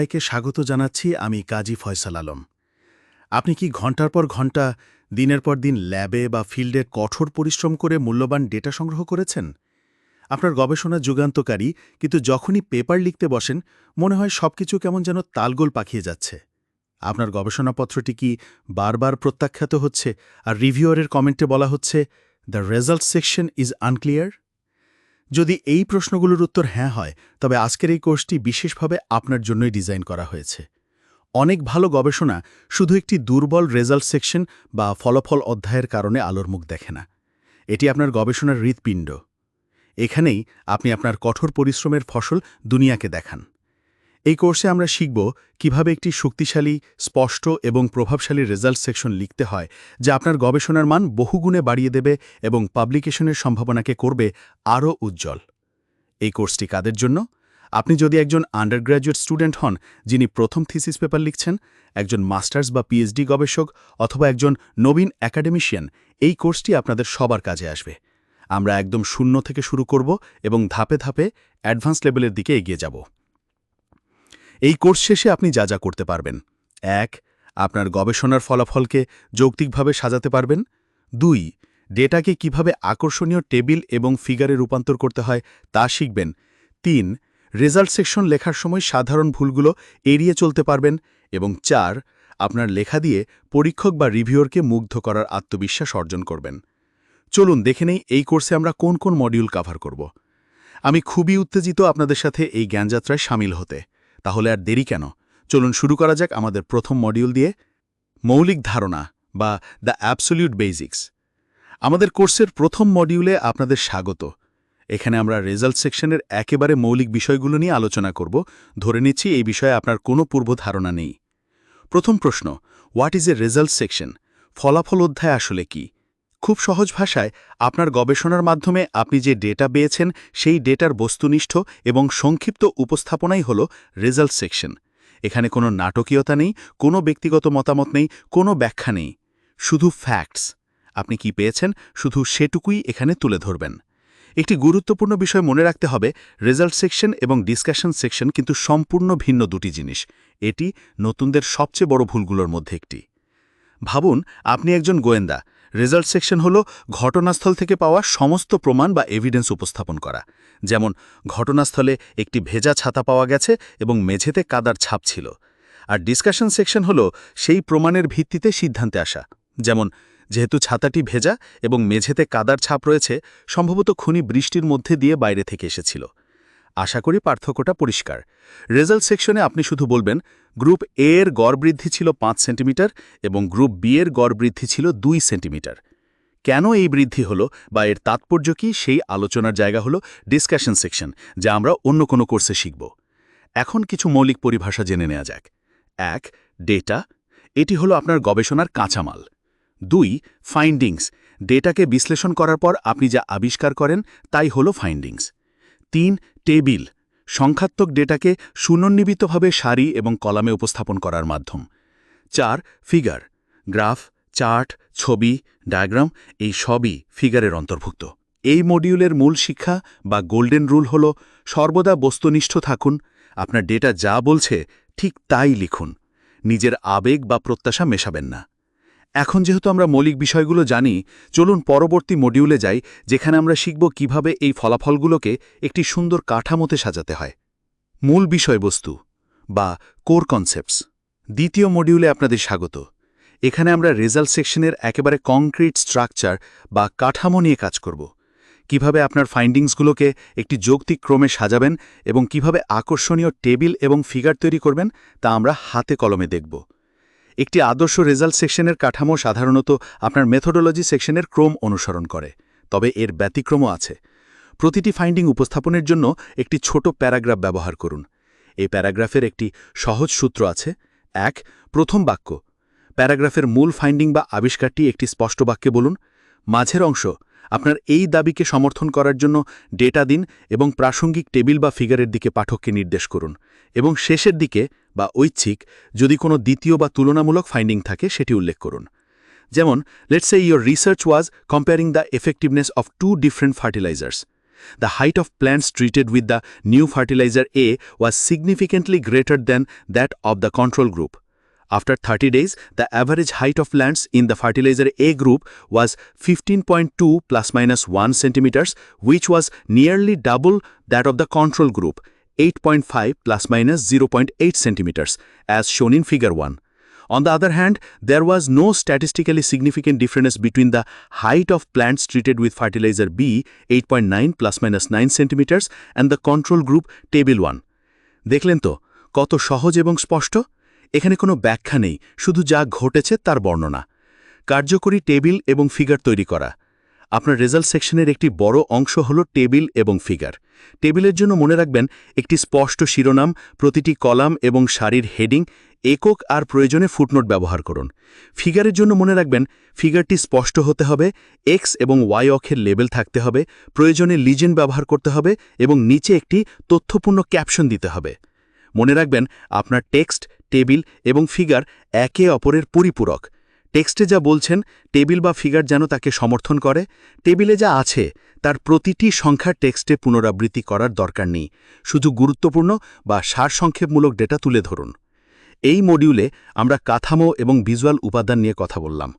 সবাইকে স্বাগত জানাচ্ছি আমি কাজী ফয়সাল আলম। আপনি কি ঘণ্টার পর ঘণ্টা, দিনের পর দিন ল্যাবে বা ফিল্ডে কঠোর পরিশ্রম করে মূল্যবান ডেটা সংগ্রহ করেছেন? আপনার গবেষণা যুগান্তকারী, কিন্তু যখনই পেপার লিখতে বসেন, মনে হয় সবকিছু কেমন যেন তালগোল পাকিয়ে যাচ্ছে। আপনার গবেষণাপত্রটি কি বারবার প্রত্যাখ্যাত হচ্ছে, আর রিভিউয়ারের কমেন্টে বলা হচ্ছে the result section is unclear যদি এই প্রশ্নগুলোর উত্তর হ্যাঁ হয়, তবে আজকের এই কোর্সটি বিশেষভাবে আপনার জন্যই ডিজাইন করা হয়েছে। অনেক ভালো গবেষণা শুধু একটি দুর্বল রেজাল্ট সেকশন বা ফলাফল অধ্যায়ের কারণে আলোর মুখ দেখে না। এটি আপনার গবেষণার হৃৎপিণ্ড। এখানেই আপনি আপনার কঠোর পরিশ্রমের ফসল দুনিয়াকে দেখান। এই কোর্সে আমরা শিখব কীভাবে একটি শক্তিশালী, স্পষ্ট এবং প্রভাবশালী রেজাল্ট সেকশন লিখতে হয়, যা আপনার গবেষণার মান বহুগুণে বাড়িয়ে দেবে এবং পাবলিকেশনের সম্ভাবনাকে করবে আরও উজ্জ্বল। এই কোর্সটি কাদের জন্য? আপনি যদি একজন আন্ডারগ্র্যাজুয়েট স্টুডেন্ট হন, যিনি প্রথম থিসিস পেপার লিখছেন, একজন মাস্টার্স বা পিএইচডি গবেষক অথবা একজন নবীন একাডেমিশিয়ান, এই কোর্সটি আপনাদের সবার কাজে আসবে। আমরা একদম শূন্য থেকে শুরু করব এবং ধাপে ধাপে অ্যাডভান্স লেভেলের দিকে এগিয়ে যাব। এই কোর্স শেষে আপনি যা যা করতে পারবেন। এক, আপনার গবেষণার ফলাফলকে যৌক্তিকভাবে সাজাতে পারবেন। দুই, ডেটাকে কীভাবে আকর্ষণীয় টেবিল এবং ফিগারে রূপান্তর করতে হয় তা শিখবেন। তিন, রেজাল্ট সেকশন লেখার সময় সাধারণ ভুলগুলো এড়িয়ে চলতে পারবেন। এবং চার, আপনার লেখা দিয়ে পরীক্ষক বা রিভিউরকে মুগ্ধ করার আত্মবিশ্বাস অর্জন করবেন। চলুন দেখে নেই এই কোর্সে আমরা কোন কোন মডিউল কাভার করব। আমি খুবই উত্তেজিত আপনাদের সাথে এই জ্ঞানযাত্রায় সামিল হতে। তাহলে আর দেরি কেন? চলুন শুরু করা যাক আমাদের প্রথম মডিউল দিয়ে মৌলিক ধারণা বা দ্য অ্যাবসোলিউট বেজিক্স আমাদের কোর্সের প্রথম মডিউলে আপনাদের স্বাগত। এখানে আমরা রেজাল্ট সেকশনের একেবারে মৌলিক বিষয়গুলো নিয়ে আলোচনা করব। ধরে নিচ্ছি এই বিষয়ে আপনার কোনো পূর্ব ধারণা নেই। প্রথম প্রশ্ন what is a result section ফলাফল অধ্যায় আসলে কি? খুব সহজ ভাষায় আপনার গবেষণার মাধ্যমে আপনি যে ডেটা পেয়েছেন সেই ডেটার বস্তুনিষ্ঠ এবং সংক্ষিপ্ত উপস্থাপনাই হল রেজাল্ট সেকশন। এখানে কোনো নাটকীয়তা নেই, কোনো ব্যক্তিগত মতামত নেই, কোনো ব্যাখ্যা নেই। শুধু ফ্যাক্টস আপনি কি পেয়েছেন শুধু সেটুকুই এখানে তুলে ধরবেন। একটি গুরুত্বপূর্ণ বিষয় মনে রাখতে হবে, রেজাল্ট সেকশন এবং ডিসকাশন সেকশন কিন্তু সম্পূর্ণ ভিন্ন দুটি জিনিস। এটি নতুনদের সবচেয়ে বড় ভুলগুলোর মধ্যে একটি। ভাবুন, আপনি একজন গোয়েন্দা। রেজাল্ট সেকশন হল ঘটনাস্থল থেকে পাওয়া সমস্ত প্রমাণ বা এভিডেন্স উপস্থাপন করা। যেমন, ঘটনাস্থলে একটি ভেজা ছাতা পাওয়া গেছে এবং মেঝেতে কাদার ছাপ ছিল। আর ডিসকাশন সেকশন হল সেই প্রমাণের ভিত্তিতে সিদ্ধান্তে আসা। যেমন, যেহেতু ছাতাটি ভেজা এবং মেঝেতে কাদার ছাপ রয়েছে, সম্ভবত খুনি বৃষ্টির মধ্যে দিয়ে বাইরে থেকে এসেছিল। আশা করি পার্থক্যটা পরিষ্কার। রেজাল্ট সেকশনে আপনি শুধু বলবেন, গ্রুপ এ এর গড় বৃদ্ধি ছিল পাঁচ সেন্টিমিটার এবং গ্রুপ বি এর গড় বৃদ্ধি ছিল দুই সেন্টিমিটার। কেন এই বৃদ্ধি হলো বা এর তাৎপর্য কি সেই আলোচনার জায়গা হলো ডিসকাশন সেকশন, যা আমরা অন্য কোনো কোর্সে শিখব। এখন কিছু মৌলিক পরিভাষা জেনে নেওয়া যাক। এক, ডেটা। এটি হলো আপনার গবেষণার কাঁচামাল। দুই ফাইন্ডিংস ডেটাকে বিশ্লেষণ করার পর আপনি যা আবিষ্কার করেন, তাই হলো ফাইন্ডিংস তিন টেবিল, সংখ্যাত্মক ডেটাকে সুনন্বিতভাবে সারি এবং কলামে উপস্থাপন করার মাধ্যম। চার, ফিগার, গ্রাফ, চার্ট, ছবি, ডায়াগ্রাম, এই সবই ফিগারের অন্তর্ভুক্ত। এই মডিউলের মূল শিক্ষা বা গোল্ডেন রুল হল, সর্বদা বস্তুনিষ্ঠ থাকুন, আপনার ডেটা যা বলছে ঠিক তাই লিখুন, নিজের আবেগ বা প্রত্যাশা মেশাবেন না। এখন যেহেতু আমরা মৌলিক বিষয়গুলো জানি, চলুন পরবর্তী মডিউলে যাই, যেখানে আমরা শিখব কীভাবে এই ফলাফলগুলোকে একটি সুন্দর কাঠামোতে সাজাতে হয়। মূল বিষয়বস্তু বা কোর কনসেপ্টস দ্বিতীয় মডিউলে আপনাদের স্বাগত। এখানে আমরা রেজাল্ট সেকশনের একেবারে কংক্রিট স্ট্রাকচার বা কাঠামো নিয়ে কাজ করব। কীভাবে আপনার ফাইন্ডিংসগুলোকে একটি যৌক্তিক ক্রমে সাজাবেন এবং কীভাবে আকর্ষণীয় টেবিল এবং ফিগার তৈরি করবেন, তা আমরা হাতে কলমে দেখব। একটি আদর্শ রেজাল্ট সেকশনের কাঠামো সাধারণত আপনার মেথোডোলজি সেকশনের ক্রম অনুসরণ করে, তবে এর ব্যতিক্রমও আছে। প্রতিটি ফাইন্ডিং উপস্থাপনের জন্য একটি ছোট প্যারাগ্রাফ ব্যবহার করুন। এই প্যারাগ্রাফের একটি সহজ সূত্র আছে। এক, প্রথম বাক্য। প্যারাগ্রাফের মূল ফাইন্ডিং বা আবিষ্কারটি একটি স্পষ্ট বাক্যে বলুন। মাঝের অংশ, আপনার এই দাবিকে সমর্থন করার জন্য ডেটা দিন এবং প্রাসঙ্গিক টেবিল বা ফিগারের দিকে পাঠককে নির্দেশ করুন এবং শেষের দিকে বা ঐচ্ছিক যদি কোনো দ্বিতীয় বা তুলনামূলক ফাইন্ডিং থাকে, সেটি উল্লেখ করুন। যেমন let's say your research was comparing the effectiveness of two different fertilizers the height of plants treated with the new fertilizer A was significantly greater than that of the control group after thirty days the average height of plants in the fertilizer A group was fifteen point two plus minus one centimetres which was nearly double that of the control group 8.5 plus minus 0.8 centimeters, as shown in figure 1. On the other hand, there was no statistically significant difference between the height of plants treated with fertilizer B, 8.9 plus minus 9 centimeters, and the control group table 1. দেখলেন তো কত সহজ এবং স্পষ্ট এখানে কোনো ব্যাখ্যা নেই শুধু যা ঘটেছে তার বর্ণনা কার্যকরী টেবিল এবং ফিগার তৈরি করা আপনার রেজাল্ট সেকশনের একটি বড় অংশ হল টেবিল এবং ফিগার। টেবিলের জন্য মনে রাখবেন, একটি স্পষ্ট শিরোনাম, প্রতিটি কলাম এবং শাড়ির হেডিং, একক আর প্রয়োজনে ফুটনোট ব্যবহার করুন। ফিগারের জন্য মনে রাখবেন, ফিগারটি স্পষ্ট হতে হবে এক্স এবং ওয়াই অক্ষের লেবেল থাকতে হবে, প্রয়োজনে লিজেন ব্যবহার করতে হবে এবং নিচে একটি তথ্যপূর্ণ ক্যাপশন দিতে হবে। মনে রাখবেন, আপনার টেক্সট, টেবিল এবং ফিগার একে অপরের পরিপূরক। টেক্সটে যা বলছেন, টেবিল বা ফিগার যেন তাকে সমর্থন করে, টেবিলে যা আছে, তার প্রতিটি সংখ্যার টেক্সটে পুনরাবৃত্তি করার দরকার নেই। শুধু গুরুত্বপূর্ণ বা সারসংক্ষেপমূলক ডেটা তুলে ধরুন। এই মডিউলে আমরা কাঠামো এবং ভিজুয়াল উপাদান নিয়ে কথা বললাম।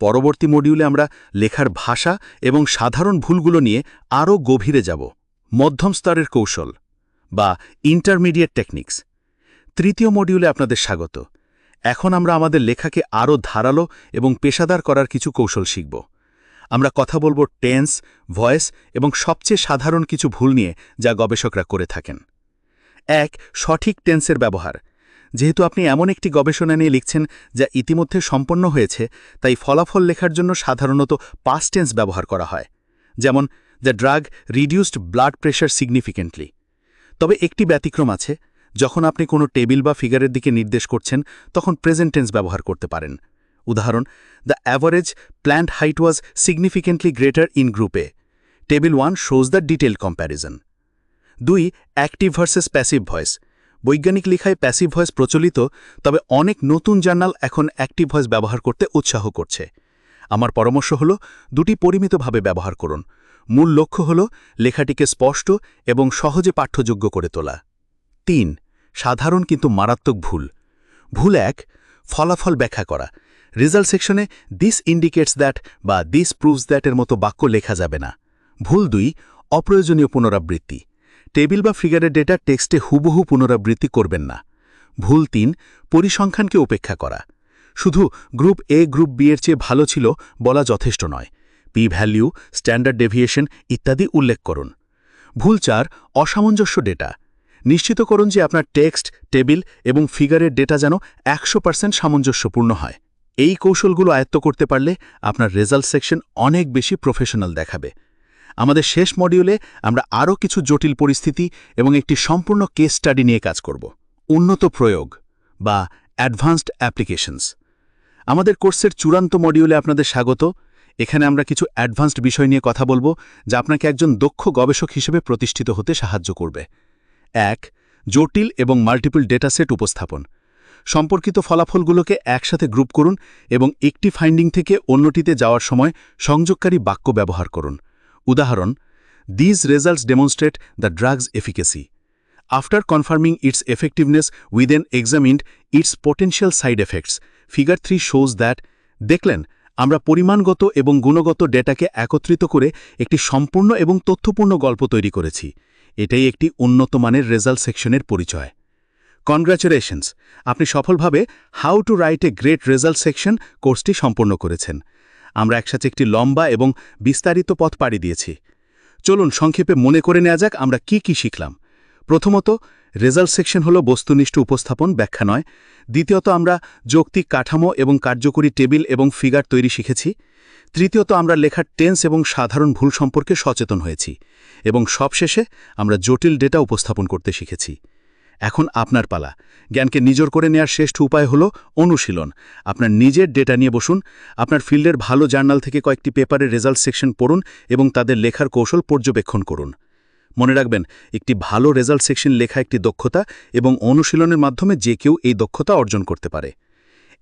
পরবর্তী মডিউলে আমরা লেখার ভাষা এবং সাধারণ ভুলগুলো নিয়ে আরও গভীরে যাব। মধ্যম স্তরের কৌশল বা ইন্টারমিডিয়েট টেকনিক্স। তৃতীয় মডিউলে আপনাদের স্বাগত। এখন আমরা আমাদের লেখাকে আরও ধারালো এবং পেশাদার করার কিছু কৌশল শিখব। আমরা কথা বলব টেন্স, ভয়েস এবং সবচেয়ে সাধারণ কিছু ভুল নিয়ে যা গবেষকরা করে থাকেন। এক, সঠিক টেন্সের ব্যবহার। যেহেতু আপনি এমন একটি গবেষণা নিয়ে লিখছেন যা ইতিমধ্যে সম্পন্ন হয়েছে, তাই ফলাফল লেখার জন্য সাধারণত পাস্ট টেন্স ব্যবহার করা হয়, যেমন, the drug reduced blood pressure significantly তবে একটি ব্যতিক্রম আছে যখন আপনি কোনো টেবিল বা ফিগারের দিকে নির্দেশ করছেন, তখন প্রেজেন্ট টেন্স ব্যবহার করতে পারেন। উদাহরণ the average plant height was significantly greater in গ্রুপে table one shows the detail comparison দুই অ্যাক্টিভ ভার্সেস প্যাসিভ ভয়েস বৈজ্ঞানিক লেখায় প্যাসিভ ভয়েস প্রচলিত, তবে অনেক নতুন জার্নাল এখন অ্যাক্টিভ ভয়েস ব্যবহার করতে উৎসাহ করছে। আমার পরামর্শ হল, দুটি পরিমিতভাবে ব্যবহার করুন। মূল লক্ষ্য হল, লেখাটিকে স্পষ্ট এবং সহজে পাঠ্যযোগ্য করে তোলা। তিন, সাধারণ কিন্তু মারাত্মক ভুল। ভুল এক, ফলাফল ব্যাখ্যা করা। রেজাল্ট সেকশনে দিস ইন্ডিকেটস দ্যাট বা দিস প্রুভস দ্যাটের মতো বাক্য লেখা যাবে না। ভুল দুই, অপ্রয়োজনীয় পুনরাবৃত্তি। টেবিল বা ফিগারের ডেটা টেক্সটে হুবহু পুনরাবৃত্তি করবেন না। ভুল তিন, পরিসংখ্যানকে উপেক্ষা করা। শুধু গ্রুপ এ গ্রুপ বি এর চেয়ে ভালো ছিল বলা যথেষ্ট নয়। পি ভ্যালিউ স্ট্যান্ডার্ড ডেভিয়েশন ইত্যাদি উল্লেখ করুন। ভুল চার, অসামঞ্জস্য ডেটা। নিশ্চিত করুন যে আপনার টেক্সট, টেবিল এবং ফিগারের ডেটা যেন একশো পার্সেন্ট সামঞ্জস্যপূর্ণ হয়। এই কৌশলগুলো আয়ত্ত করতে পারলে আপনার রেজাল্ট সেকশন অনেক বেশি প্রফেশনাল দেখাবে। আমাদের শেষ মডিউলে আমরা আরও কিছু জটিল পরিস্থিতি এবং একটি সম্পূর্ণ কেস স্টাডি নিয়ে কাজ করব। উন্নত প্রয়োগ বা অ্যাডভান্সড অ্যাপ্লিকেশনস। আমাদের কোর্সের চূড়ান্ত মডিউলে আপনাদের স্বাগত। এখানে আমরা কিছু অ্যাডভান্সড বিষয় নিয়ে কথা বলব যা আপনাকে একজন দক্ষ গবেষক হিসেবে প্রতিষ্ঠিত হতে সাহায্য করবে। এক, জটিল এবং মাল্টিপল ডেটাসেট উপস্থাপন। সম্পর্কিত ফলাফলগুলোকে একসাথে গ্রুপ করুন এবং একটি ফাইন্ডিং থেকে অন্যটিতে যাওয়ার সময় সংযোগকারী বাক্য ব্যবহার করুন। উদাহরণ these results demonstrate the drug's efficacy after confirming its effectiveness we then examined its potential side effects figure three shows that দেখলেন, আমরা পরিমাণগত এবং গুণগত ডেটাকে একত্রিত করে একটি সম্পূর্ণ এবং তথ্যপূর্ণ গল্প তৈরি করেছি। এটাই একটি উন্নত মানের রেজাল্ট সেকশনের পরিচয়। কনগ্র্যাচুলেশনস আপনি সফলভাবে how to write a great result section কোর্সটি সম্পন্ন করেছেন। আমরা একসাথে একটি লম্বা এবং বিস্তারিত পথ পাড়ি দিয়েছি। চলুন সংক্ষেপে মনে করে নেওয়া যাক আমরা কি কি শিখলাম। প্রথমত, রেজাল্ট সেকশন হল বস্তুনিষ্ঠ উপস্থাপন ব্যাখ্যা নয়। দ্বিতীয়ত, আমরা যৌক্তিক কাঠামো এবং কার্যকরী টেবিল এবং ফিগার তৈরি শিখেছি। তৃতীয়ত আমরা লেখার টেন্স এবং সাধারণ ভুল সম্পর্কে সচেতন হয়েছি এবং সবশেষে আমরা জটিল ডেটা উপস্থাপন করতে শিখেছি। এখন আপনার পালা। জ্ঞানকে নিজর করে নেওয়ার শ্রেষ্ঠ উপায় হল অনুশীলন। আপনার নিজের ডেটা নিয়ে বসুন, আপনার ফিল্ডের ভালো জার্নাল থেকে কয়েকটি পেপারের রেজাল্ট সেকশন পড়ুন এবং তাদের লেখার কৌশল পর্যবেক্ষণ করুন। মনে রাখবেন, একটি ভালো রেজাল্ট সেকশন লেখা একটি দক্ষতা এবং অনুশীলনের মাধ্যমে যে কেউ এই দক্ষতা অর্জন করতে পারে।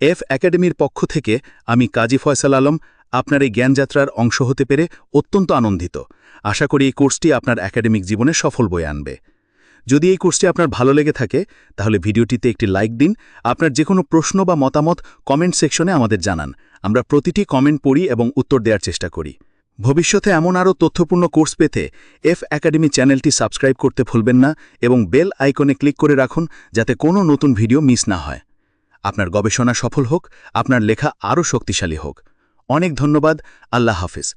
এফ একাডেমির পক্ষ থেকে আমি কাজী ফয়সাল আলম আপনার এই জ্ঞানযাত্রার অংশ হতে পেরে অত্যন্ত আনন্দিত। আশা করি এই কোর্সটি আপনার একাডেমিক জীবনে সফল বয়ে আনবে। যদি এই কোর্সটি আপনার ভালো লেগে থাকে, তাহলে ভিডিওটিতে একটি লাইক দিন, আপনার যে কোনো প্রশ্ন বা মতামত কমেন্ট সেকশনে আমাদের জানান। আমরা প্রতিটি কমেন্ট পড়ি এবং উত্তর দেওয়ার চেষ্টা করি। ভবিষ্যতে এমন আরও তথ্যপূর্ণ কোর্স পেতে এফ একাডেমি চ্যানেলটি সাবস্ক্রাইব করতে ভুলবেন না এবং বেল আইকনে ক্লিক করে রাখুন, যাতে কোনো নতুন ভিডিও মিস না হয়। আপনার গবেষণা সফল হোক আপনার লেখা আরও শক্তিশালী হোক। অনেক ধন্যবাদ আল্লাহ হাফিজ।